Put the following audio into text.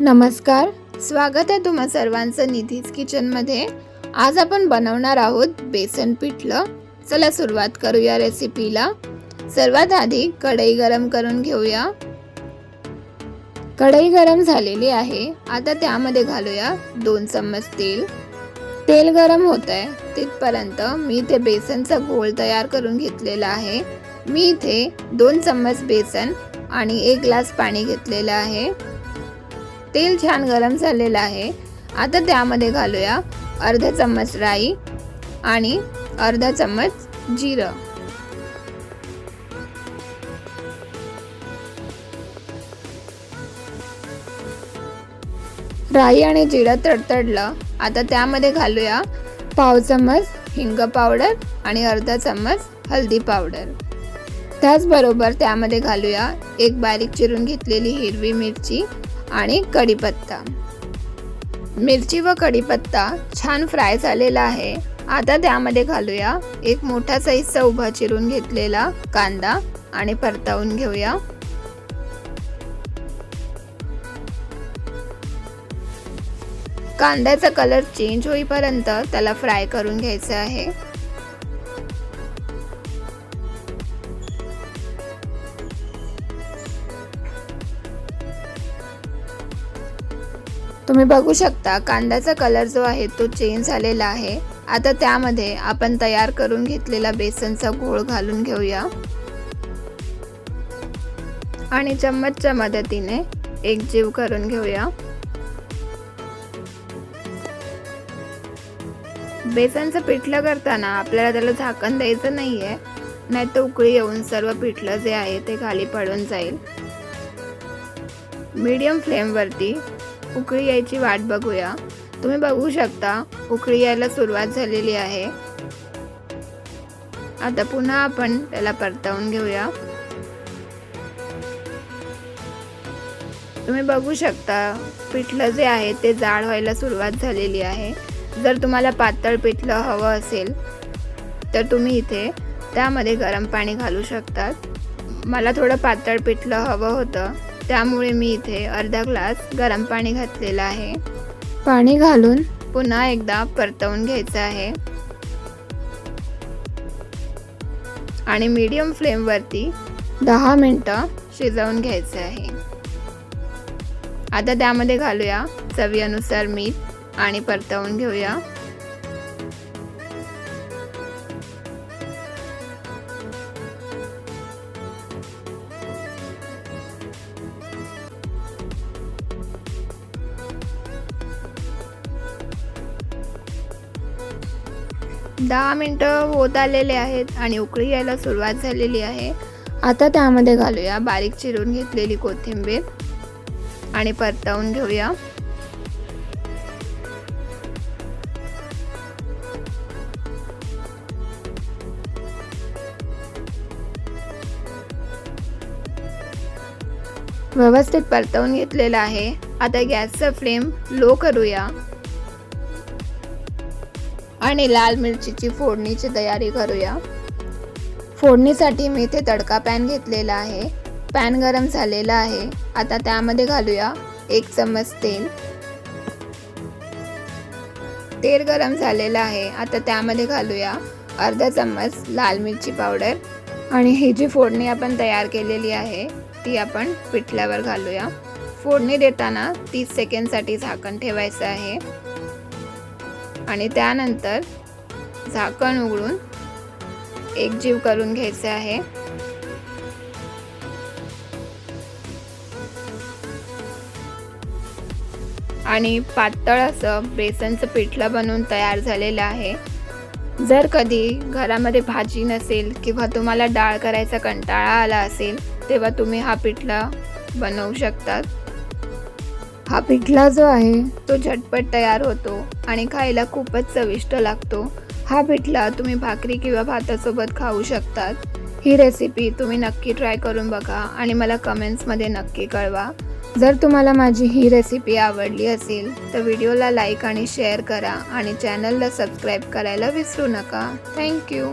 नमस्कार स्वागत आहे तुम्हा सर्वांचं निधीज किचनमध्ये. आज आपण बनवणार आहोत बेसन पिठलं. चला सुरुवात करूया रेसिपीला. सर्वात आधी कढई गरम करून घेऊया. कढई गरम झालेली आहे. आता त्यामध्ये घालूया दोन चम्मच तेल. तेल गरम होत आहे तिथपर्यंत मी इथे बेसनचा घोळ तयार करून घेतलेला आहे. मी इथे दोन चम्मच बेसन आणि एक ग्लास पाणी घेतलेलं आहे. तेल छान गरम झालेलं आहे. आता त्यामध्ये घालूया अर्धा चम्मच राई आणि अर्धा चम्मच जिरं. राई आणि जिरं तडतडलं आता त्यामध्ये घालूया पाव चम्मच हिंग पावडर आणि अर्धा चम्मच हळदी पावडर. त्याचबरोबर त्यामध्ये घालूया एक बारीक चिरून घेतलेली हिरवी मिरची आणि कढीपत्ता. मिरची व कढीपत्ता छान फ्राय झालेला आहे. आता त्यामध्ये घालूया एक मोठा साईजचा उभा चिरून घेतलेला कांदा आणि परतावून घेऊया. कांद्याचा कलर चेंज होईपर्यंत त्याला फ्राय करून घ्यायचं आहे. तुम्ही बघू शकता कांद्याचा कलर जो आहे तो चेंज झालेला आहे. आता त्यामध्ये आपण तयार करून घेतलेला बेसनचा घोळ घालून घेऊया. आणि चम्मचच्या मदतीने एक जीव करून घेऊया. बेसनचं पिठलं करताना आपल्याला त्याला झाकण द्यायचं नाहीये. नाही तर उकळी येऊन सर्व पिठलं जे आहे ते खाली पडून जाईल. मीडियम फ्लेमवरती उकळी यायची वाट बघूया. तुम्ही बघू शकता उकळी यायला सुरुवात झालेली आहे. आता पुन्हा आपण त्याला परतवून घेऊया. तुम्ही बघू शकता पिठलं जे आहे ते जाड व्हायला सुरुवात झालेली आहे. जर तुम्हाला पातळ पिठलं हवं असेल तर तुम्ही इथे त्यामध्ये गरम पाणी घालू शकतात. मला थोडं पातळ पिठलं हवं होतं. त्यामुळे मी इथे अर्धा ग्लास गरम पाणी घातलेलं आहे. पाणी घालून? पुन्हा एकदा परतवून घ्यायचं आहे. आणि मीडियम फ्लेमवरती दहा मिनटं. शिजवून घ्यायचं आहे. आता त्यामध्ये घालूया चवीनुसार मीठ आणि परतवून घेऊया. दहा मिनटं होत आलेले आहेत आणि उकळी यायला सुरुवात झालेली आहे. आता त्यामध्ये घालूया बारीक चिरून घेतलेली कोथिंबीर आणि परतवून घेऊया. व्यवस्थित परतवून घेतलेला आहे. आता गॅसचा फ्लेम लो करूया. आणि लाल मिरचीची फोडणीची तयारी करूया. फोडणीसाठी मी इथे तडका पॅन घेतलेला आहे. पॅन गरम झालेला आहे. आता त्यामध्ये घालूया एक चम्मच तेल. तेल गरम झालेलं आहे. आता त्यामध्ये घालूया अर्धा चम्मच लाल मिरची पावडर. आणि ही जी फोडणी आपण तयार केलेली आहे ती आपण पिठल्यावर घालूया. फोडणी देताना तीस सेकंडसाठी झाकण ठेवायचं आहे. आणि त्यानंतर झाकण उघडून एकजीव करून घ्यायचे आहे. आणि पातळ असं बेसनचं पिठलं बनवून तयार झालेलं आहे. जर कधी घरामध्ये भाजी नसेल किंवा तुम्हाला डाळ करायचा कंटाळा आला असेल तेव्हा तुम्ही हा पिठला बनवू शकतात. हा पिठला जो आहे तो झटपट तयार होतो आणि खायला खूपच चविष्ट लागतो. हा पिठला तुम्ही भाकरी किंवा भातासोबत खाऊ शकतात. ही रेसिपी तुम्ही नक्की ट्राय करून बघा आणि मला कमेंट्समध्ये नक्की कळवा. जर तुम्हाला माझी ही रेसिपी आवडली असेल तर व्हिडिओला लाईक आणि शेअर करा आणि चॅनलला सबस्क्राईब करायला विसरू नका. थँक्यू